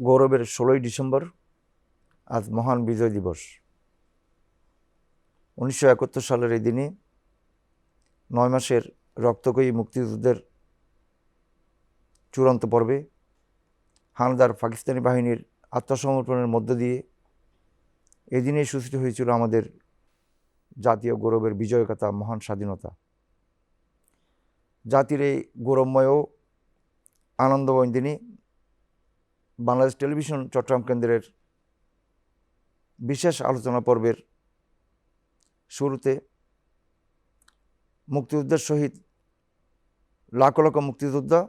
গৌরবের ষোলোই ডিসেম্বর আজ মহান বিজয় দিবস। উনিশশো একাত্তর সালের এই দিনে নয় মাসের রক্তকয়ী মুক্তিযুদ্ধের চূড়ান্ত পর্বে হানদার পাকিস্তানি বাহিনীর আত্মসমর্পণের মধ্য দিয়ে এদিনে সূচিত হয়েছিল আমাদের জাতীয় গৌরবের বিজয়গাথা, মহান স্বাধীনতা। জাতির এই গৌরবময় আনন্দময় দিনে বাংলাদেশ টেলিভিশন চট্টগ্রাম কেন্দ্রের বিশেষ আলোচনা পর্বের শুরুতে মুক্তিযুদ্ধের সহিত লাখ লাখ মুক্তিযোদ্ধা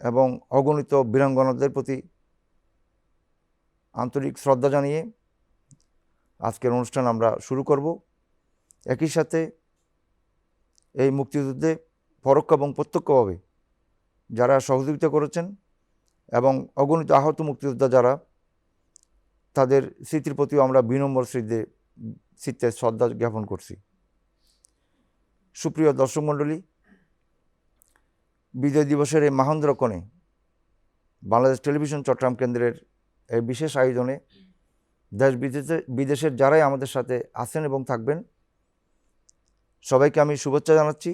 এবং অগণিত বীরাঙ্গনাদের প্রতি আন্তরিক শ্রদ্ধা জানিয়ে আজকের অনুষ্ঠান আমরা শুরু করব। একই সাথে এই মুক্তিযুদ্ধে পরোক্ষ এবং প্রত্যক্ষভাবে যারা সহযোগিতা করেছেন এবং অগণিত আহত মুক্তিযোদ্ধা যারা, তাদের স্মৃতির প্রতিও আমরা বিনম্র স্মৃতি চিত্তে শ্রদ্ধা জ্ঞাপন করছি। সুপ্রিয় দর্শক মণ্ডলী, বিজয় দিবসের এই মাহেন্দ্রকণে বাংলাদেশ টেলিভিশন চট্টগ্রাম কেন্দ্রের এই বিশেষ আয়োজনে দেশ বিদেশে, বিদেশের যারাই আমাদের সাথে আছেন এবং থাকবেন, সবাইকে আমি শুভেচ্ছা জানাচ্ছি।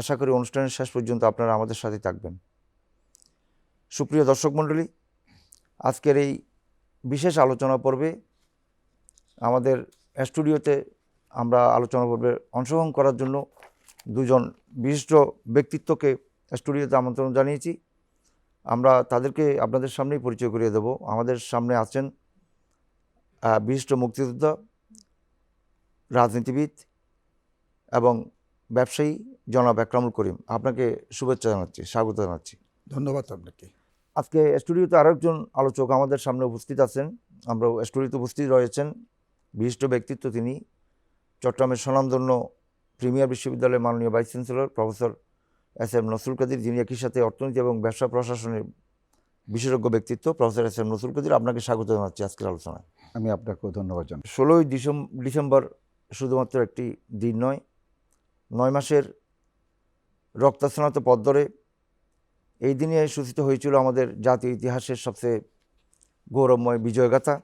আশা করি অনুষ্ঠানের শেষ পর্যন্ত আপনারা আমাদের সাথে থাকবেন। সুপ্রিয় দর্শক মণ্ডলী, আজকের এই বিশেষ আলোচনা পর্বে আমাদের স্টুডিওতে আমরা আলোচনা পর্বে অংশগ্রহণ করার জন্য দুজন বিশিষ্ট ব্যক্তিত্বকে স্টুডিওতে আমন্ত্রণ জানিয়েছি। আমরা তাদেরকে আপনাদের সামনেই পরিচয় করিয়ে দেব। আমাদের সামনে আছেন বিশিষ্ট মুক্তিযোদ্ধা, রাজনীতিবিদ এবং ব্যবসায়ী জনাব একরামুল করিম। আপনাকে শুভেচ্ছা জানাচ্ছি, স্বাগত জানাচ্ছি। ধন্যবাদ আপনাকে। আজকে স্টুডিওতে আরেকজন আলোচক আমাদের সামনে উপস্থিত আছেন। আমরা স্টুডিওতে উপস্থিত রয়েছেন। বিশিষ্ট ব্যক্তিত্ব তিনি চট্টগ্রামের স্বনামধন্য প্রিমিয়ার বিশ্ববিদ্যালয়ের মাননীয় vice chancellor professor S M Nasrul Kadir যিনি একই সাথে অর্থনীতি এবং ব্যবসা প্রশাসনের বিশেষজ্ঞ ব্যক্তিত্ব। Professor S M Nasrul Kadir আপনাকে স্বাগত জানাচ্ছি আজকের আলোচনায়। আমি আপনাকেও ধন্যবাদ জানাই ষোলোই ডিসেম্বর শুধুমাত্র একটি দিন নয় নয় মাসের রক্তাস্নাত পথ ধরে এই দিনে সূচিত হয়েছিল আমাদের জাতীয় ইতিহাসের সবচেয়ে গৌরবময় বিজয়গাথা।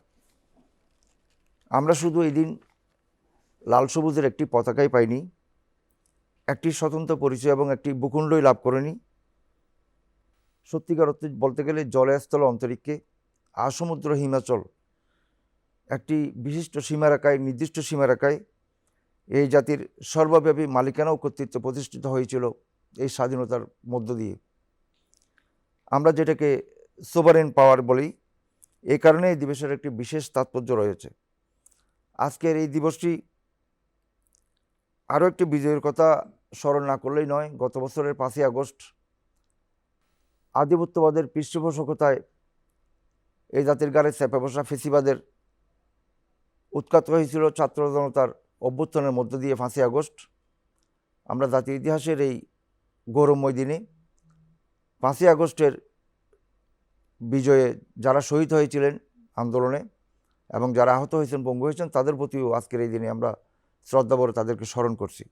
আমরা শুধু এই দিন লাল সবুজের একটি পতাকাই পাইনি, একটি স্বতন্ত্র পরিচয় এবং একটি ভূখণ্ডই লাভ করেনি। সত্যিকার অর্থে বলতে গেলে জলে স্থল অন্তরিক্ষে আসমুদ্র হিমাচল, একটি বিশিষ্ট সীমারেখায়, নির্দিষ্ট সীমারেখায় এই জাতির সর্বব্যাপী মালিকানা ও কর্তৃত্ব প্রতিষ্ঠিত হয়েছিল এই স্বাধীনতার মধ্য দিয়ে। আমরা যেটাকে সোভারেন পাওয়ার বলি এই কারণে এই দিবসের একটি বিশেষ তাৎপর্য রয়েছে। আজকের এই দিবসটি আরও একটি বিজয়ের কথা স্মরণ না করলেই নয়, গত বছরের পাঁচই আগস্ট আধিপত্যবাদের পৃষ্ঠপোষকতায় এই জাতির গাড়ে চেপে বসা ফেসিবাদের উৎখাত হয়েছিল ছাত্র জনতার অভ্যুত্থানের মধ্য দিয়ে পাঁচই আগস্ট। আমরা জাতির ইতিহাসের এই গৌরবময় দিনে পাঁচই আগস্টের বিজয়ে যারা শহীদ হয়েছিলেন আন্দোলনে এবং যারা আহত হয়েছেন, পঙ্গু হয়েছেন, তাদের প্রতিও আজকের এই দিনে আমরা শ্রদ্ধাভরে তাদেরকে স্মরণ করছি।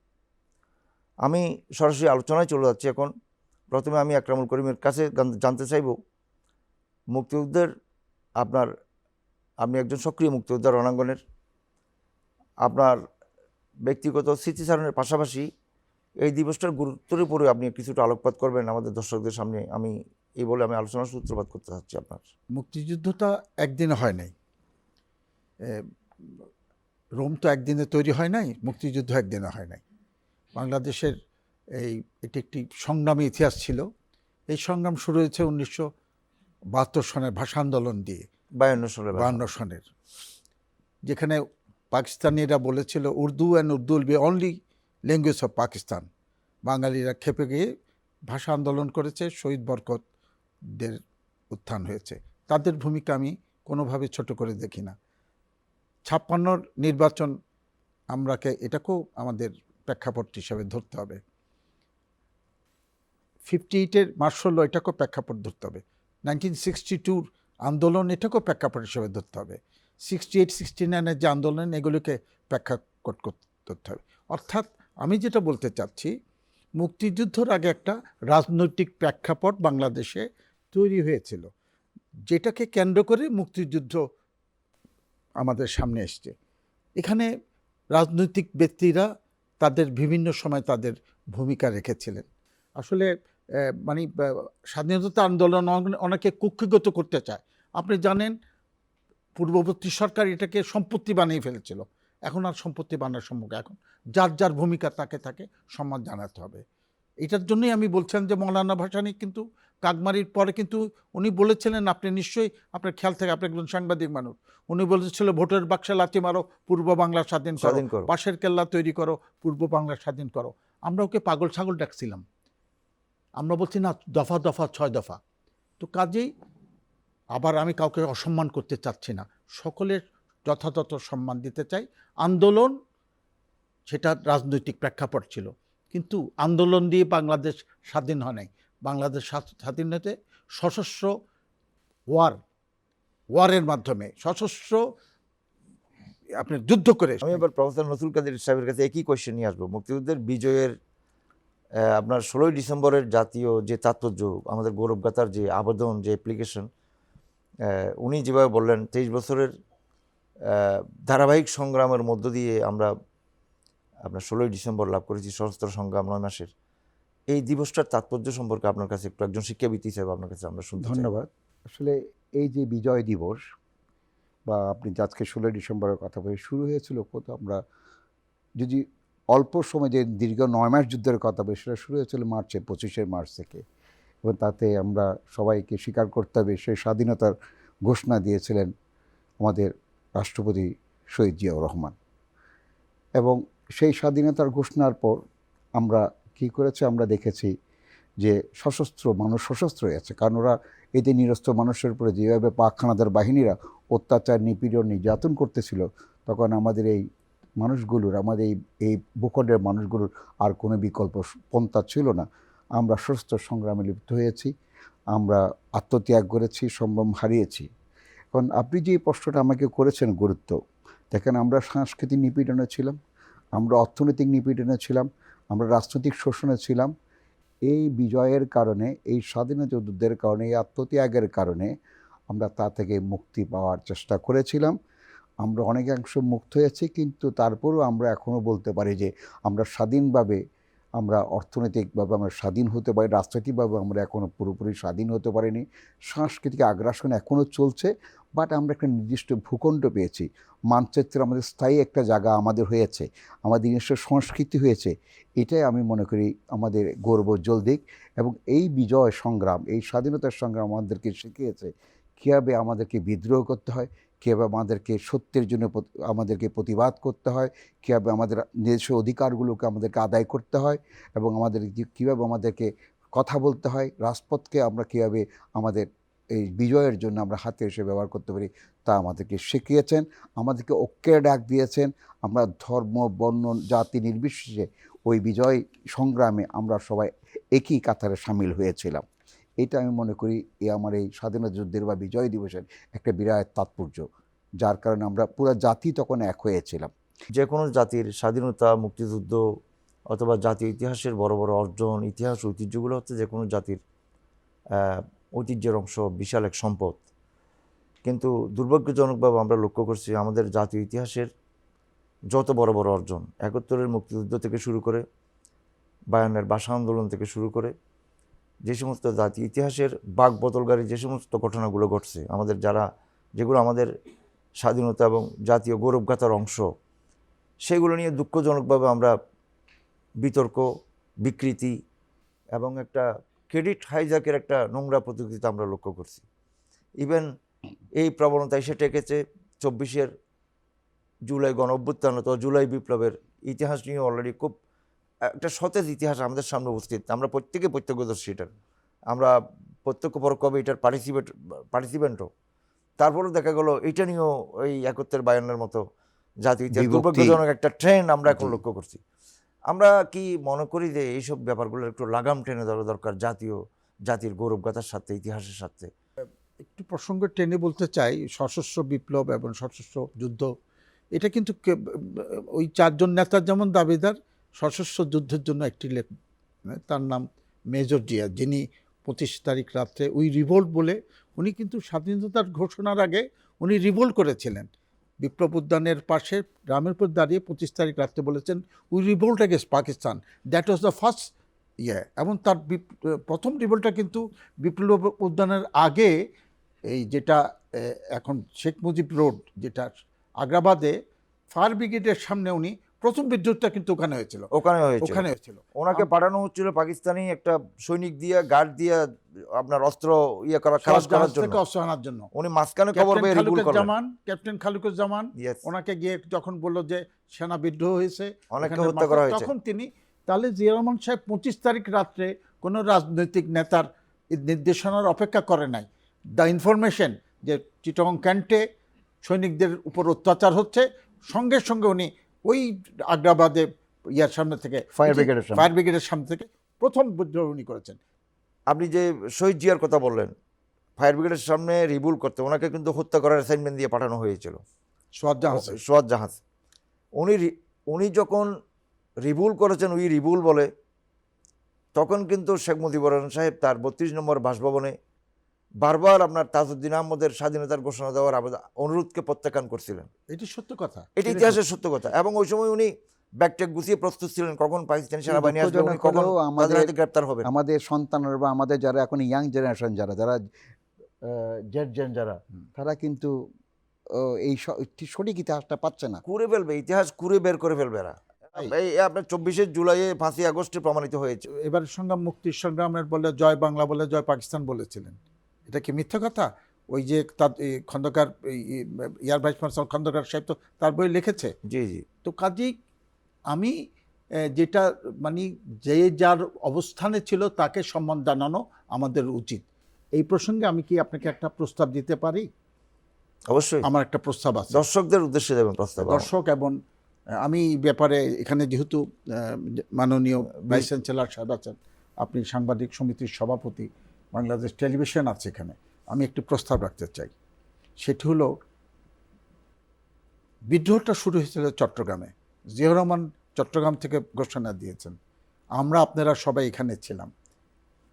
আমি সরাসরি আলোচনায় চলে যাচ্ছি এখন। প্রথমে আমি একরামুল করিমের কাছে জানতে চাইব, মুক্তিযুদ্ধের আপনার, আপনি একজন সক্রিয় মুক্তিযোদ্ধা রণাঙ্গনের। আপনার ব্যক্তিগত স্মৃতিচারণের পাশাপাশি এই দিবসটার গুরুত্বের উপরে আপনি কিছুটা আলোকপাত করবেন আমাদের দর্শকদের সামনে। আমি এই বলে আমি আলোচনার সূত্রপাত করতে চাচ্ছি আপনার। মুক্তিযুদ্ধটা একদিনে হয় নাই। রোম তো একদিনে তৈরি হয় নাই মুক্তিযুদ্ধ একদিনে হয় নাই। বাংলাদেশের এই এটি একটি সংগ্রামী ইতিহাস ছিল। এই সংগ্রাম শুরু হয়েছে উনিশশো বাহাত্তর সনের ভাষা আন্দোলন দিয়ে বায়ান্ন সনের বাহান্ন সনের। যেখানে পাকিস্তানিরা বলেছিল Urdu and Urdu will be only language of Pakistan বাঙালিরা খেপে গিয়ে ভাষা আন্দোলন করেছে, শহীদ বরকতদের উত্থান হয়েছে। তাদের ভূমিকা আমি কোনোভাবে ছোট করে দেখি না। ছাপ্পান্নর নির্বাচন আমরাকে এটাকেও আমাদের প্রেক্ষাপট হিসাবে ধরতে হবে। ফিফটি এইটের মার্শাল এটাকেও প্রেক্ষাপট ধরতে হবে। নাইনটিন সিক্সটি টুর আন্দোলন এটাকেও প্রেক্ষাপট হিসাবে ধরতে হবে। সিক্সটি এইট, সিক্সটি নাইনের যে আন্দোলন, এগুলোকে প্রেক্ষাপট করতে হবে। অর্থাৎ আমি যেটা বলতে চাচ্ছি, মুক্তিযুদ্ধর আগে একটা রাজনৈতিক প্রেক্ষাপট বাংলাদেশে তৈরি হয়েছিল, যেটাকে কেন্দ্র করে মুক্তিযুদ্ধ আমাদের সামনে এসছে। এখানে রাজনৈতিক ব্যক্তিরা তাদের বিভিন্ন সময় তাদের ভূমিকা রেখেছিলেন। আসলে মানে স্বাধীনতা আন্দোলন অনেকে কুক্ষিগত করতে চায়। আপনি জানেন, পূর্ববর্তী সরকার এটাকে সম্পত্তি বানিয়ে ফেলেছিল। এখন আর সম্পত্তি বানার সম্মুখে এখন যার যার ভূমিকা তাকে তাকে সম্মান জানাতে হবে। এটার জন্যই আমি বলছিলাম যে মৌলানা ভাসানী কিন্তু কাকমারির পরে কিন্তু উনি বলেছিলেন আপনি নিশ্চয়ই আপনার খেয়াল থেকে আপনি একজন সাংবাদিক মানুষ উনি বলেছিল ভোটের বাক্সে লাথি মারো পূর্ব বাংলা স্বাধীন স্বাধীন করো। পাশের কেল্লা তৈরি করো পূর্ব বাংলা স্বাধীন করো। আমরা ওকে পাগল ছাগল ডাকছিলাম। আমরা বলছি না দফা দফা ছয় দফা। তো কাজেই আবার আমি কাউকে অসম্মান করতে চাচ্ছি না। সকলের যথাযথ সম্মান দিতে চাই। আন্দোলন সেটা রাজনৈতিক প্রেক্ষাপট ছিল। কিন্তু আন্দোলন দিয়ে বাংলাদেশ স্বাধীন হয় নাই। বাংলাদেশ স্বাধীন হতে সশস্ত্র ওয়ার, ওয়ারের মাধ্যমে সশস্ত্র আপনি যুদ্ধ করে আমি এবার প্রফেসর নসরুল কাদের সাহেবের কাছে একই কোয়েশ্চেন নিয়ে আসব। মুক্তিযুদ্ধের বিজয়ের আপনার ষোলোই ডিসেম্বরের জাতীয় যে তাৎপর্য, আমাদের গৌরবগাথার যে আবেদন, যে অ্যাপ্লিকেশন উনি যেভাবে বললেন, তেইশ বছরের ধারাবাহিক সংগ্রামের মধ্য দিয়ে আমরা আপনার ষোলোই ডিসেম্বর লাভ করেছি, সশস্ত্র সংগ্রাম নয় মাসের। এই দিবসটার তাৎপর্য সম্পর্কে আপনার কাছে একটু একজন শিক্ষাবিদ হিসেবে আপনার কাছে আমরা শুনতে ধন্যবাদ। আসলে এই যে বিজয় দিবস, বা আপনি আজকে ষোলোই ডিসেম্বরের কথা বলে শুরু হয়েছিল কত আমরা যদি অল্প সময় যে দীর্ঘ নয় মাস যুদ্ধের কথা বলি, সেটা শুরু হয়েছিল মার্চে, পঁচিশে মার্চ থেকে। এবং তাতে আমরা সবাইকে স্বীকার করতে হবে সেই স্বাধীনতার ঘোষণা দিয়েছিলেন আমাদের রাষ্ট্রপতি শহীদ জিয়াউর রহমান। এবং সেই স্বাধীনতার ঘোষণার পর আমরা কী করেছে? আমরা দেখেছি যে সশস্ত্র মানুষ সশস্ত্র হয়ে আছে। কারণ ওরা এতে নিরস্ত্র মানুষের উপরে যেভাবে পাক খানাদার বাহিনীরা অত্যাচার, নিপীড়ন, নির্যাতন করতেছিল, তখন আমাদের এই মানুষগুলোর, আমাদের এই এই ভূখণ্ডের মানুষগুলোর আর কোনো বিকল্প পন্থা ছিল না। আমরা সশস্ত্র সংগ্রামে লিপ্ত হয়েছি। আমরা আত্মত্যাগ করেছি, সম্ভ্রম হারিয়েছি। এখন আপনি যে প্রশ্নটা আমাকে করেছেন গুরুত্ব, দেখেন আমরা সাংস্কৃতিক নিপীড়নে ছিলাম, আমরা অর্থনৈতিক নিপীড়নে ছিলাম, আমরা রাজনৈতিক শোষণে ছিলাম, এই বিজয়ের কারণে, এই স্বাধীনতা যুদ্ধের কারণে, এই আত্মত্যাগের কারণে আমরা তা থেকে মুক্তি পাওয়ার চেষ্টা করেছিলাম। আমরা অনেকাংশ মুক্ত হয়েছি, কিন্তু তারপরেও আমরা এখনও বলতে পারি যে আমরা স্বাধীনভাবে, আমরা অর্থনৈতিকভাবে আমরা স্বাধীন হতে পারি, রাজনৈতিকভাবে আমরা এখনও পুরোপুরি স্বাধীন হতে পারিনি। সাংস্কৃতিক আগ্রাসন এখনও চলছে বাট আমরা একটা নির্দিষ্ট ভূখণ্ড পেয়েছি। মানচিত্রে আমাদের স্থায়ী একটা জায়গা আমাদের হয়েছে। আমাদের নিজস্ব সংস্কৃতি হয়েছে। এটাই আমি মনে করি আমাদের গৌরবোজ্জ্বল দিক এবং এই বিজয় সংগ্রাম, এই স্বাধীনতার সংগ্রাম আমাদেরকে শিখিয়েছে কীভাবে আমাদেরকে বিদ্রোহ করতে হয়, কীভাবে আমাদেরকে সত্যের জন্য আমাদেরকে প্রতিবাদ করতে হয়, কীভাবে আমাদের নিজস্ব অধিকারগুলোকে আমাদেরকে আদায় করতে হয় এবং আমাদের কীভাবে আমাদেরকে কথা বলতে হয়, রাজপথকে আমরা কীভাবে আমাদের এই বিজয়ের জন্য আমরা হাতে এসে ব্যবহার করতে পারি, তা আমাদেরকে শিখিয়েছেন, আমাদেরকে ঐক্যের ডাক দিয়েছেন, আমরা ধর্ম, বর্ণ, জাতি নির্বিশেষে ওই বিজয় সংগ্রামে আমরা সবাই একই কাতারে সামিল হয়েছিলাম। এটা আমি মনে করি এ আমার এই স্বাধীনতা যুদ্ধের বা বিজয় দিবসের একটা বিরাট তাৎপর্য, যার কারণে আমরা পুরো জাতি তখন এক হয়েছিলাম। যে কোনো জাতির স্বাধীনতা, মুক্তিযুদ্ধ অথবা জাতীয় ইতিহাসের বড় বড় অর্জন, ইতিহাস, ঐতিহ্যগুলো হচ্ছে যে কোনো জাতির ঐতিহ্যের অংশ, বিশাল এক সম্পদ। কিন্তু দুর্ভাগ্যজনকভাবে আমরা লক্ষ্য করছি আমাদের জাতীয় ইতিহাসের যত বড় বড় অর্জন, একাত্তরের মুক্তিযুদ্ধ থেকে শুরু করে, বায়ান্নের ভাষা আন্দোলন থেকে শুরু করে, যে সমস্ত জাতীয় ইতিহাসের বাক বদলগারী যে সমস্ত ঘটনাগুলো ঘটছে, আমাদের যারা, যেগুলো আমাদের স্বাধীনতা এবং জাতীয় গৌরবগাথার অংশ, সেগুলো নিয়ে দুঃখজনকভাবে আমরা বিতর্ক, বিকৃতি এবং একটা ক্রেডিট হাইজাকের একটা নোংরা প্রতিযোগিতা আমরা লক্ষ্য করছি। ইভেন এই প্রবণতা এসে টেকেছে চব্বিশের জুলাই গণ অভ্যুত্থান অথবা জুলাই বিপ্লবের ইতিহাস নিয়ে অলরেডি খুব একটা সতেজ ইতিহাস আমাদের সামনে উপস্থিত। আমরা প্রত্যেকে প্রত্যক্ষদর্শী এটার। আমরা প্রত্যক্ষ পরোক্ষভাবে এটার পার্টিসিপেট পার্টিসিপেন্টও তারপরেও দেখা গেল এটা নিয়েও ওই একত্রের বায়ান্নের মতো জাতীয় দুর্ভাগ্যজনক একটা ট্রেন্ড আমরা এখন লক্ষ্য করছি। আমরা কি মনে করি যে এইসব ব্যাপারগুলো একটু লাগাম টেনে ধরা দরকার জাতীয়, জাতির গৌরবগাথার সাথে ইতিহাসের সাথে একটু প্রসঙ্গ টেনে বলতে চাই, সশস্ত্র বিপ্লব এবং সশস্ত্র যুদ্ধ। এটা কিন্তু ওই চারজন নেতার যেমন দাবিদার, সশস্ত্র যুদ্ধের জন্য একটি লেখ, তার নাম মেজর জিয়া যিনি পঁচিশ তারিখ রাত্রে উই রিভোল্ট বলে উনি কিন্তু স্বাধীনতার ঘোষণার আগে উনি রিভোল্ট করেছিলেন। বিপ্লব উদ্যানের পাশে উপর দাঁড়িয়ে পঁচিশ তারিখ রাত্রে বলেছেন we revolt against Pakistan that was the first year এবং তার প্রথম রিভোল্টটা কিন্তু বিপ্লব উদ্যানের আগে, এই যেটা এখন শেখ মুজিব রোড, যেটা আগ্রাবাদে ফায়ার ব্রিগেডের সামনে উনি প্রথম বিদ্রোহটা কিন্তু ওখানে হয়েছিল। ওখানে হয়েছে ওখানে হয়েছিল। ওনাকে পাঠানো হচ্ছিল পাকিস্তানি একটা সৈনিক দিয়ে গার্ড দিয়ে আপনার অস্ত্র ইয়ে করা খালাস করার জন্য। অস্ত্র আনার জন্য। উনি মাঝখানে খবর পেয়ে রিপুল করলেন। জামান ক্যাপ্টেন খালুকুজ্জামান জামান ওনাকে গিয়ে যখন বলল যে সেনা বিদ্রোহ হয়েছে ওখানে হত্যা করা হয়েছে। তখন তিনি তাহলে জিয়া রহমান সাহেব পঁচিশ তারিখ রাত্রে কোনো রাজনৈতিক নেতার নির্দেশনার অপেক্ষা করে নাই। দ্য ইনফরমেশন যে চিটং ক্যান্টে সৈনিকদের উপর অত্যাচার হচ্ছে সঙ্গে সঙ্গে উনি ওই আগ্রাবাদে ইয়ার সামনে থেকে ফায়ার ব্রিগেডের সামনে। ফায়ার ব্রিগেডের সামনে থেকে প্রথম বিদ্রোহ উনি করেছেন। আপনি যে শহীদ জিয়ার কথা বললেন ফায়ার ব্রিগেডের সামনে রিবুল করতে ওনাকে কিন্তু হত্যা করার অ্যাসাইনমেন্ট দিয়ে পাঠানো হয়েছিল। সোয়াদ জাহাজ। সোয়াদ জাহাজ। উনি উনি যখন রিবুল করেছেন উই রিবুল বলে তখন কিন্তু শেখ মুজিবুর রহমান সাহেব তার বত্রিশ নম্বর বাসভবনে বারবার আপনার তাজউদ্দিন আহমদের স্বাধীনতার ঘোষণা দেওয়ার অনুরোধকে প্রত্যাখ্যান করছিলেন। এটি সত্য কথা। এটি ইতিহাসের সত্য কথা। এবং ওই সময় উনি ব্যাগটেক গুছিয়ে প্রস্তুত ছিলেন কখন পাকিস্তানি সেনাবাহিনী আসবে উনি কখন আমাদের- হাতে গ্রেপ্তার হবেন। আমাদের সন্তানরা বা আমাদের যারা এখন ইয়াং জেনারেশন যারা যারা জেড জেন যারা তারা কিন্তু এই সঠিক ইতিহাসটা পাচ্ছে না। কুড়ে ফেলবে ইতিহাস কুড়ে বের করে ফেলবে এরা। এই আপনার চব্বিশে জুলাইয়ে পাঁচই আগস্টে প্রমাণিত হয়েছে। এবার সংগ্রাম মুক্তির সংগ্রামের বলে জয় বাংলা বলে জয় পাকিস্তান বলেছিলেন। এটা কি মিথ্যা কথা? ওই যে তার খন্দকার এই এয়ার ভাইস মার্শাল খন্দকার সাহেব তো তার বই লিখেছে। জি জি। তো কাজেই আমি যেটা মানে যে যার অবস্থানে ছিল তাকে সম্মান জানানো আমাদের উচিত। এই প্রসঙ্গে আমি কি আপনাকে একটা প্রস্তাব দিতে পারি? অবশ্যই। আমার একটা প্রস্তাব আছে। দর্শকদের উদ্দেশ্যে দেবেন প্রস্তাব দর্শক এবং আমি ব্যাপারে এখানে যেহেতু মাননীয় ভাইস চ্যান্সেলর সাহেব আছেন আপনি সাংবাদিক সমিতির সভাপতি বাংলাদেশ টেলিভিশন আছে এখানে। আমি একটি প্রস্তাব রাখতে চাই। সেটি হলো, বিদ্রোহটা শুরু হয়েছিল চট্টগ্রামে। জিয়াউর রহমান চট্টগ্রাম থেকে ঘোষণা দিয়েছেন। আমরা আপনারা সবাই এখানে ছিলাম।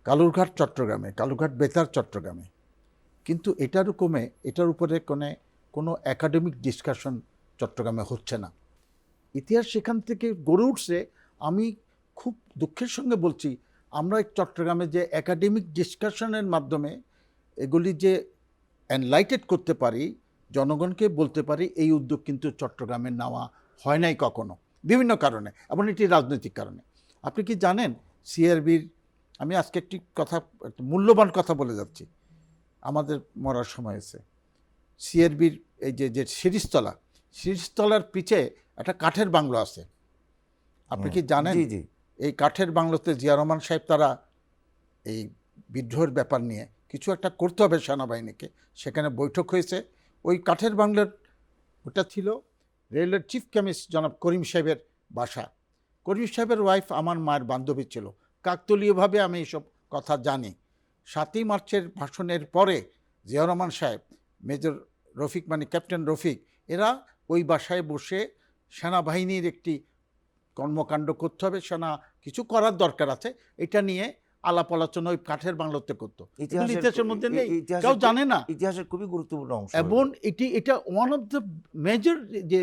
কালুরঘাট চট্টগ্রামে, কালুরঘাট বেতার চট্টগ্রামে। কিন্তু এটার কমে, এটার উপরে কোনো কোনো একাডেমিক ডিসকাশন চট্টগ্রামে হচ্ছে না। ইতিহাস সেখান থেকে গড়ে উঠছে। আমি খুব দুঃখের সঙ্গে বলছি আমরা চট্টগ্রামে যে একাডেমিক ডিসকাশনের মাধ্যমে এগুলি যে এনলাইটেড করতে পারি জনগণকে বলতে পারি এই উদ্যোগ কিন্তু চট্টগ্রামে নেওয়া হয় নাই কখনো। বিভিন্ন কারণে এবং এটি রাজনৈতিক কারণে। আপনি কি জানেন সিআরবির আমি আজকে একটি কথা একটা মূল্যবান কথা বলে যাচ্ছি। আমাদের মরার সময় এসে। সিআরবির এই যে যে সিরিজতলা সিরিজতলার পিছে একটা কাঠের বাংলো আছে। আপনি কি জানেন? জি জি। এই কাঠের বাংলোতে জিয়া রহমান সাহেব তারা এই বিদ্রোহের ব্যাপার নিয়ে কিছু একটা করতে হবে সেনাবাহিনীকে। সেখানে বৈঠক হয়েছে। ওই কাঠের বাংলোর ওটা ছিল রেলের চিফ কেমিস্ট জনাব করিম সাহেবের বাসা। করিম সাহেবের ওয়াইফ আমার মায়ের বান্ধবী ছিল। কাকতলীয়ভাবে আমি এইসব কথা জানি। সাতই মার্চের ভাষণের পরে জিয়া রহমান সাহেব, মেজর রফিক মানে ক্যাপ্টেন রফিক, এরা ওই বাসায় বসে সেনাবাহিনীর একটি কর্মকাণ্ড করতে হবে সেনা কিছু করার দরকার আছে। এটা নিয়ে আলাপ আলোচনা ওই কাঠের বাংলাতে করতো। ইতিহাসের মধ্যে নেই। কেউ জানে না। ইতিহাসের খুবই গুরুত্বপূর্ণ অংশ এবং এটি এটা ওয়ান অফ দ্য মেজর যে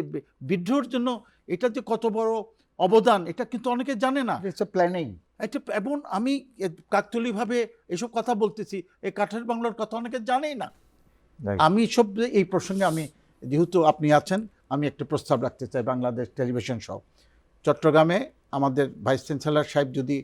বিদ্রোহের জন্য এটা যে কত বড় অবদান এটা কিন্তু অনেকে জানে না। প্ল্যানিং এটা এবং আমি কাকতলীভাবে এসব কথা বলতেছি এই কাঠের বাংলার কথা অনেকে জানেই না। আমি সব এই প্রসঙ্গে আমি যেহেতু আপনি আছেন আমি একটা প্রস্তাব রাখতে চাই বাংলাদেশ টেলিভিশন সহ। চট্টগ্রামে আমাদের ভাইস চ্যান্সেলর সাহেব যদি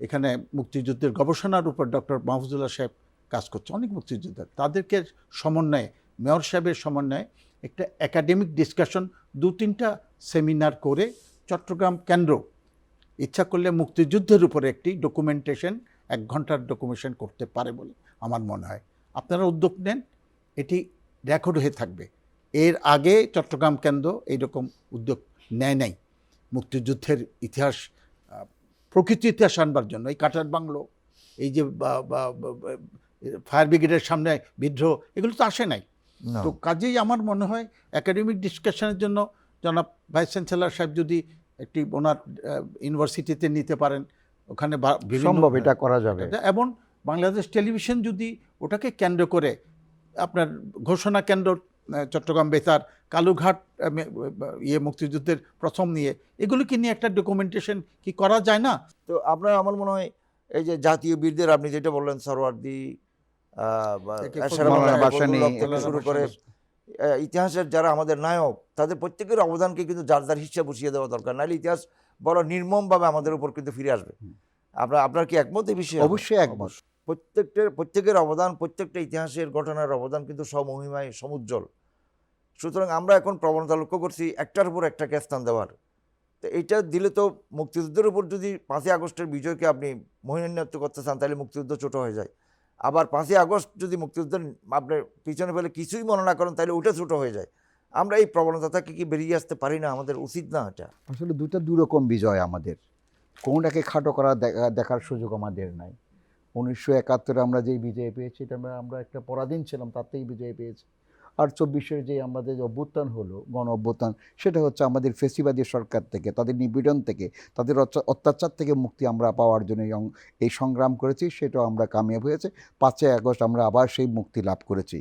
এখানে মুক্তিযুদ্ধের গবেষণার উপর ডক্টর মাহফুজুল্লাহ সাহেব কাজ করছে, অনেক মুক্তিযোদ্ধা, তাদেরকে সমন্বয়ে, মেয়র সাহেবের সমন্বয়ে একটা একাডেমিক ডিসকাশন, দু তিনটা সেমিনার করে চট্টগ্রাম কেন্দ্র ইচ্ছা করলে মুক্তিযুদ্ধের উপরে একটি ডকুমেন্টেশন, এক ঘণ্টার ডকুমেন্টেশন করতে পারে বলে আমার মনে হয়। আপনারা উদ্যোগ নেন, এটি রেকর্ড হয়ে থাকবে। এর আগে চট্টগ্রাম কেন্দ্র এইরকম উদ্যোগ নেয় নাই। মুক্তিযুদ্ধের ইতিহাস প্রকৃত ইতিহাস আনবার জন্য। এই কাটার বাংলো এই যে ফায়ার ব্রিগেডের সামনে বিদ্রোহ এগুলো তো আসে নাই। তো কাজেই আমার মনে হয় একাডেমিক ডিসকাশনের জন্য জনাব ভাইস চ্যান্সেলর সাহেব যদি একটি ওনার ইউনিভার্সিটিতে নিতে পারেন ওখানে সম্ভব এটা করা যাবে। এবং বাংলাদেশ টেলিভিশন যদি ওটাকে কেন্দ্র করে আপনার ঘোষণা কেন্দ্র চট্টগ্রাম বেতার কালুঘাট ইয়ে মুক্তিযুদ্ধের প্রথম নিয়ে। এগুলোকে নিয়ে একটা ডকুমেন্টেশন কি করা যায় না? তো আপনার আমার মনে হয় এই যে জাতীয় বীরদের আপনি যেটা বললেন সরওয়ার্দি শুরু করে ইতিহাসের যারা আমাদের নায়ক তাদের প্রত্যেকের অবদানকে কিন্তু যার যার হিসাব বসিয়ে দেওয়া দরকার। নাহলে ইতিহাস বড় নির্মমভাবে আমাদের উপর কিন্তু ফিরে আসবে। আপনার আপনার কি একমত এই বিষয়ে? অবশ্যই একমত। প্রত্যেকটা প্রত্যেকের অবদান প্রত্যেকটা ইতিহাসের ঘটনার অবদান কিন্তু সমহিমায় সমুজ্জ্বল। সুতরাং আমরা এখন প্রবণতা লক্ষ্য করছি একটার উপর একটাকে স্থান দেওয়ার। তো এটা দিলে তো মুক্তিযুদ্ধের উপর যদি পাঁচই আগস্টের বিজয়কে আপনি মহিনান্বিত করতে চান, তাহলে মুক্তিযুদ্ধ ছোট হয়ে যায়। আবার পাঁচই আগস্ট যদি মুক্তিযুদ্ধের আপনি পিছনে ফেলে কিছুই মনে না করেন, তাহলে ওটা ছোট হয়ে যায়। আমরা এই প্রবণতা থেকে কি বেরিয়ে আসতে পারি না? আমাদের উচিত না এটা। আসলে দুটো দুরকম বিজয় আমাদের। কোনটাকে খাটো করা দেখা- দেখার সুযোগ আমাদের নাই। উনিশশো একাত্তরে আমরা যেই বিজয় পেয়েছি, এটা আমরা আমরা একটা পরাধীন ছিলাম, তাতেই বিজয় পেয়েছি। আর চব্বিশের যে আমাদের যে অভ্যুত্থান হলো গণ অভ্যুত্থান সেটা হচ্ছে আমাদের ফেসিবাদী সরকার থেকে তাদের নিপীড়ন থেকে তাদের অত্যাচার থেকে মুক্তি আমরা পাওয়ার জন্য এই সংগ্রাম করেছি সেটাও আমরা কামিয়াব হয়েছে। পাঁচই আগস্ট আমরা আবার সেই মুক্তি লাভ করেছি।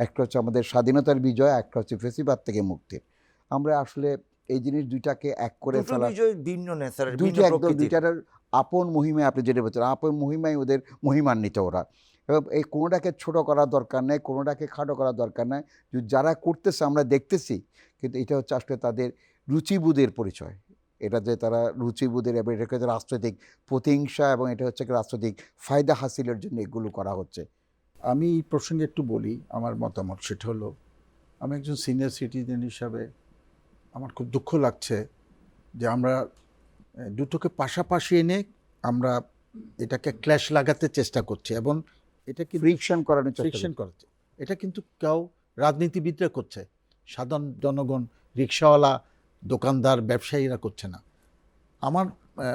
একটা হচ্ছে আমাদের স্বাধীনতার বিজয় একটা হচ্ছে ফেসিবাদ থেকে মুক্তির আমরা আসলে এই জিনিস দুইটাকে এক করে ফেলা ভিন্ন দুইটা একদম দুইটার আপন মহিমায় আপনি যেটা বলছেন আপন মহিমায় ওদের মহিমান্বিত ওরা। এই কোনোটাকে ছোট করার দরকার নেই, কোনোটাকে খাটো করার দরকার নেই। যারা করতেছে, আমরা দেখতেছি, কিন্তু এটা হচ্ছে আসলে তাদের রুচিবোধের পরিচয়। এটা যে তারা রুচিবোধের এবং এটাকে যে রাজনৈতিক প্রতিহিংসা এবং এটা হচ্ছে রাজনৈতিক ফায়দা হাসিলের জন্য এগুলো করা হচ্ছে। আমি এই প্রসঙ্গে একটু বলি, আমার মতামত সেটা হলো, আমি একজন সিনিয়র সিটিজেন হিসাবে আমার খুব দুঃখ লাগছে যে আমরা দুটোকে পাশাপাশি এনে আমরা এটাকে ক্ল্যাশ লাগাতে চেষ্টা করছি এবং এটা কিন্তু ফ্রিকশন করানোর চেষ্টা ফ্রিকশন এটা কিন্তু কেউ রাজনীতিবিদরা করছে। সাধারণ জনগণ রিক্সাওয়ালা দোকানদার ব্যবসায়ীরা করছে না। আমার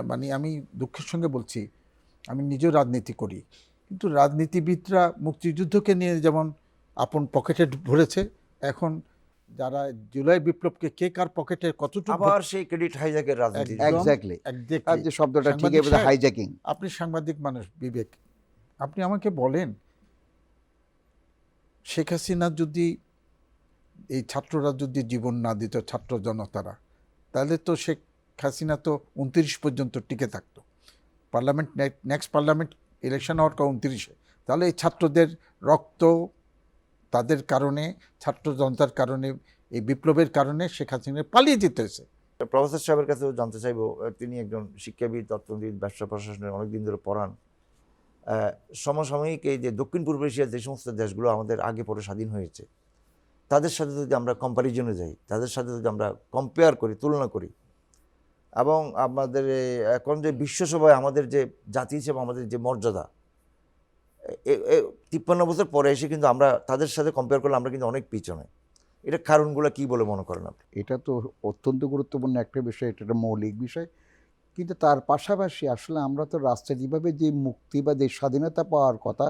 মানে আমি দুঃখের সঙ্গে বলছি আমি নিজেও রাজনীতি করি। কিন্তু রাজনীতিবিদরা মুক্তিযুদ্ধকে নিয়ে যেমন আপন পকেটে ভরেছে এখন যারা জুলাই বিপ্লবকে কে কার পকেটে কতটুকু আবার সেই ক্রেডিট হাইজ্যাকের রাজনীতি। এক্স্যাক্টলি যে শব্দটা সাহেব, হাইজ্যাকিং আপনি সাংবাদিক মানুষ বিবেক। আপনি আমাকে বলেন, শেখ হাসিনা যদি, এই ছাত্ররা যদি জীবন না দিত ছাত্র জনতারা, তাহলে তো শেখ হাসিনা তো উনত্রিশ পর্যন্ত টিকে থাকতো। পার্লামেন্ট নেক্সট পার্লামেন্ট ইলেকশন হওয়ার কথা উনত্রিশে? তাহলে এই ছাত্রদের রক্ত তাদের কারণে, ছাত্র জনতার কারণে, এই বিপ্লবের কারণে শেখ হাসিনা পালিয়ে যেতে হয়েছে। প্রফেসর সাহেবের কাছেও জানতে চাইব, তিনি একজন শিক্ষাবিদ, অর্থনীতিবিদ, ব্যবসা প্রশাসনের অনেকদিন ধরে পড়ান। সমসাময়িক এই যে দক্ষিণ পূর্ব এশিয়ার যে সমস্ত দেশগুলো আমাদের আগে পরে স্বাধীন হয়েছে, তাদের সাথে যদি আমরা কম্প্যারিজনে যাই, তাদের সাথে যদি আমরা কম্পেয়ার করি, তুলনা করি, এবং আমাদের এখন যে বিশ্বসভায় আমাদের যে জাতি হিসেবে আমাদের যে মর্যাদা তিপ্পান্ন বছর পরে এসে কিন্তু আমরা তাদের সাথে কম্পেয়ার করলে আমরা কিন্তু অনেক পিছনে। এটা কারণগুলো কি বলে মনে করেন আপনি? এটা তো অত্যন্ত গুরুত্বপূর্ণ একটা বিষয়, এটা একটা মৌলিক বিষয়। কিন্তু তার পাশাপাশি আসলে আমরা তো রাষ্ট্রীয়ভাবে যে মুক্তি বা যে স্বাধীনতা পাওয়ার কথা,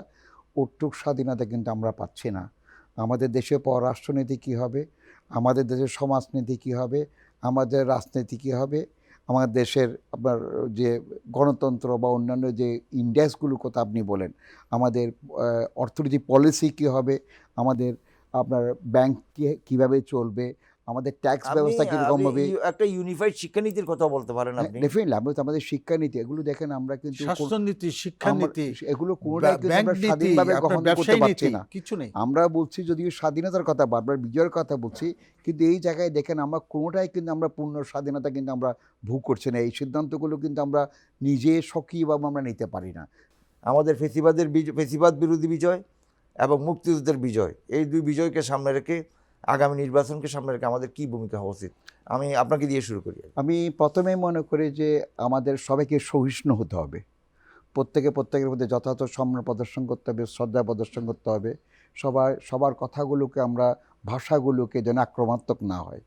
ওটুক স্বাধীনতা কিন্তু আমরা পাচ্ছি না। আমাদের দেশে পররাষ্ট্রনীতি কী হবে? আমাদের দেশের সমাজনীতি কী হবে? আমাদের রাজনীতি কী হবে? আমাদের দেশের আপনার যে গণতন্ত্র বা অন্যান্য যে ইন্ডেক্সগুলোর কথা আপনি বলেন, আমাদের অর্থনীতি পলিসি কী হবে? আমাদের আপনার ব্যাংক কীভাবে চলবে? আমাদের ট্যাক্স ব্যবস্থা কীরকম হবে? একটা ইউনিফাইড শিক্ষানীতির কথা বলতে পারেন আপনি। ডেফিনেটলি আমি তো আমাদের শিক্ষানীতি এগুলো দেখেন আমরা কিন্তু কোন- স্বাস্থ্যনীতি শিক্ষানীতি এগুলো কোনোটাই কিন্তু ব্যাংক আমরা নীতি স্বাধীনভাবে গ্রহণ করতে পারছি না। কিছু নেই। আমরা বলছি যদিও স্বাধীনতার কথা বারবার বিজয়ের কথা বলছি কিন্তু এই জায়গায় দেখেন আমরা কোনোটাই কিন্তু আমরা পূর্ণ স্বাধীনতা কিন্তু আমরা ভোগ করছি না। এই সিদ্ধান্তগুলো কিন্তু আমরা নিজে সক্রিয়ভাবে আমরা নিতে পারি না। আমাদের ফেসিবাদের বিজ- ফেসিবাদ বিরোধী বিজয় এবং মুক্তিযুদ্ধের বিজয় এই দুই বিজয়কে সামনে রেখে আগামী নির্বাচনকে সামনে রেখে আমাদের কি ভূমিকা হওয়া উচিত? আমি আপনাকে দিয়ে শুরু করি আমি প্রথমে মনে করি যে আমাদের সবাইকে সহিষ্ণু হতে হবে। প্রত্যেকে প্রত্যেকের মধ্যে যথাযথ সম্মান প্রদর্শন করতে হবে, শ্রদ্ধা প্রদর্শন করতে হবে। সবার সবার কথাগুলোকে আমরা, ভাষাগুলোকে যেন আক্রমণাত্মক না হয়।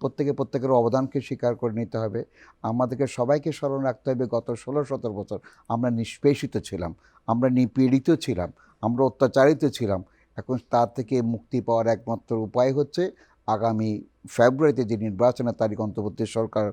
প্রত্যেকে প্রত্যেকের অবদানকে স্বীকার করে নিতে হবে। আমাদেরকে সবাইকে স্মরণ রাখতে হবে, গত ষোলো সতেরো বছর আমরা নিষ্পেষিত ছিলাম, আমরা নিপীড়িত ছিলাম, আমরা অত্যাচারিত ছিলাম। এখন তার থেকে মুক্তি পাওয়ার একমাত্র উপায় হচ্ছে আগামী ফেব্রুয়ারিতে যে নির্বাচনের তারিখ অন্তর্বর্তী সরকার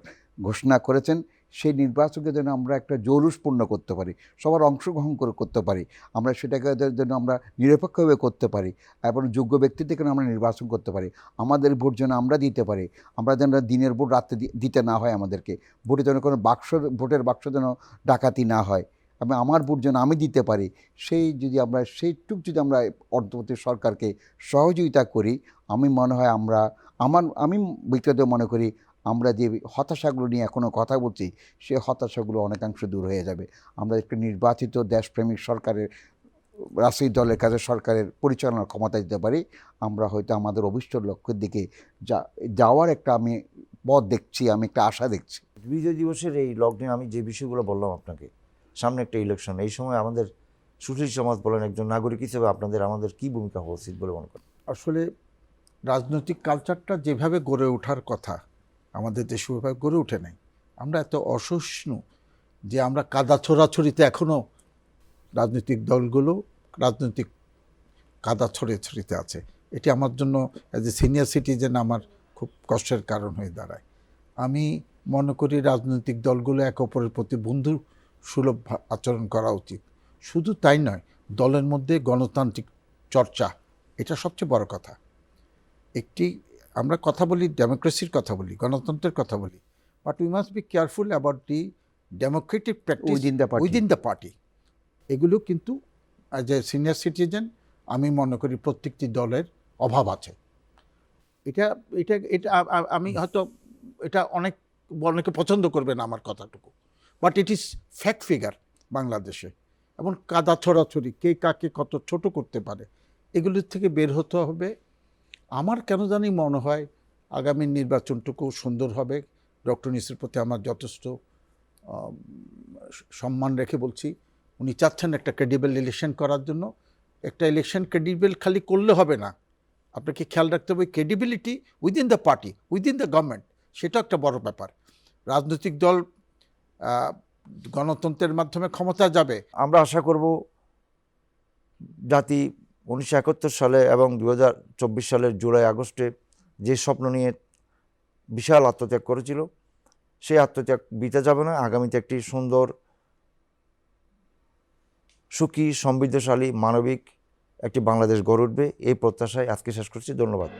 ঘোষণা করেছেন, সেই নির্বাচনকে যেন আমরা একটা জৌলুসপূর্ণ করতে পারি, সবার অংশগ্রহণ করে, করতে পারি, আমরা সেটাকে যেন আমরা নিরপেক্ষভাবে করতে পারি, এবং যোগ্য ব্যক্তিদের থেকে আমরা নির্বাচন করতে পারি, আমাদের ভোট যেন আমরা দিতে পারি, আমরা যেন দিনের ভোট রাত্রে দিতে না হয় আমাদেরকে, ভোটে যেন কোনো বাক্স ভোটের বাক্স যেন ডাকাতি না হয়। এবং আমার ভোট যেন আমি দিতে পারি, সেই যদি আমরা, সেইটুক যদি আমরা অন্তর্বর্তী সরকারকে সহযোগিতা করি, আমি মনে হয় আমরা, আমার, আমি ব্যক্তিগত মনে করি আমরা যে হতাশাগুলো নিয়ে এখনও কথা বলছি, সে হতাশাগুলো অনেকাংশ দূর হয়ে যাবে। আমরা একটি নির্বাচিত দেশপ্রেমিক সরকারের, রাজনৈতিক দলের কাছে সরকারের পরিচালনার ক্ষমতা দিতে পারি, আমরা হয়তো আমাদের অভিষ্ট লক্ষ্যের দিকে যা, যাওয়ার একটা আমি পথ দেখছি, আমি একটা আশা দেখছি। বিজয় দিবসের এই লগ্নে আমি যে বিষয়গুলো বললাম আপনাকে সামনে একটা ইলেকশন এই সময় আমাদের সুশীল সমাজ বলেন একজন নাগরিক হিসেবে আপনাদের আমাদের কি ভূমিকা হওয়া উচিত বলে মনে করেন? আসলে রাজনৈতিক কালচারটা যেভাবে গড়ে ওঠার কথা, আমাদের দেশে ওইভাবে গড়ে ওঠে নাই। আমরা এত অসহিষ্ণু যে আমরা কাদা ছোড়াছড়িতে এখনও রাজনৈতিক দলগুলো রাজনৈতিক কাদা ছড়িয়ে ছড়িতে আছে। এটি আমার জন্য অ্যাজ এ সিনিয়র সিটিজেন আমার খুব কষ্টের কারণ হয়ে দাঁড়ায়। আমি মনে করি রাজনৈতিক দলগুলো এক অপরের প্রতি বন্ধু সুলভ আচরণ করা উচিত। শুধু তাই নয় দলের মধ্যে গণতান্ত্রিক চর্চা এটা সবচেয়ে বড় কথা। একটি আমরা কথা বলি ডেমোক্রেসির কথা বলি গণতন্ত্রের কথা বলি but we must be careful about the democratic practice the party. Within the party এগুলো কিন্তু অ্যাজ এ সিনিয়র সিটিজেন আমি মনে করি প্রত্যেকটি দলের অভাব আছে। এটা এটা এটা আমি হয়তো এটা অনেক অনেকে পছন্দ করবে না আমার কথাটুকু। But it is fact figure বাংলাদেশে এবং কাদা ছড়াছড়ি, কে কাকে কত ছোট করতে পারে, এগুলির থেকে বের হতে হবে। আমার কেন জানি মনে হয় আগামী নির্বাচনটুকু সুন্দর হবে। ডক্টর নিসের প্রতি আমার যথেষ্ট সম্মান রেখে বলছি, উনি চাচ্ছেন একটা ক্রেডিবল ইলেকশন করার জন্য। একটা ইলেকশন ক্রেডিবল খালি করলে হবে না। আপনাকে খেয়াল রাখতে হবে credibility within the party within the government সেটা একটা বড় ব্যাপার। রাজনৈতিক দল গণতন্ত্রের মাধ্যমে ক্ষমতা যাবে। আমরা আশা করব জাতি উনিশশো একাত্তর সালে এবং দু সালের জুলাই আগস্টে যে স্বপ্ন নিয়ে বিশাল আত্মত্যাগ করেছিল, সেই আত্মত্যাগ বিতে যাবে না। আগামীতে একটি সুন্দর, সুখী, সমৃদ্ধশালী, মানবিক একটি বাংলাদেশ গড়ে উঠবে। এই প্রত্যাশায় আজকে শেষ করছি। ধন্যবাদ।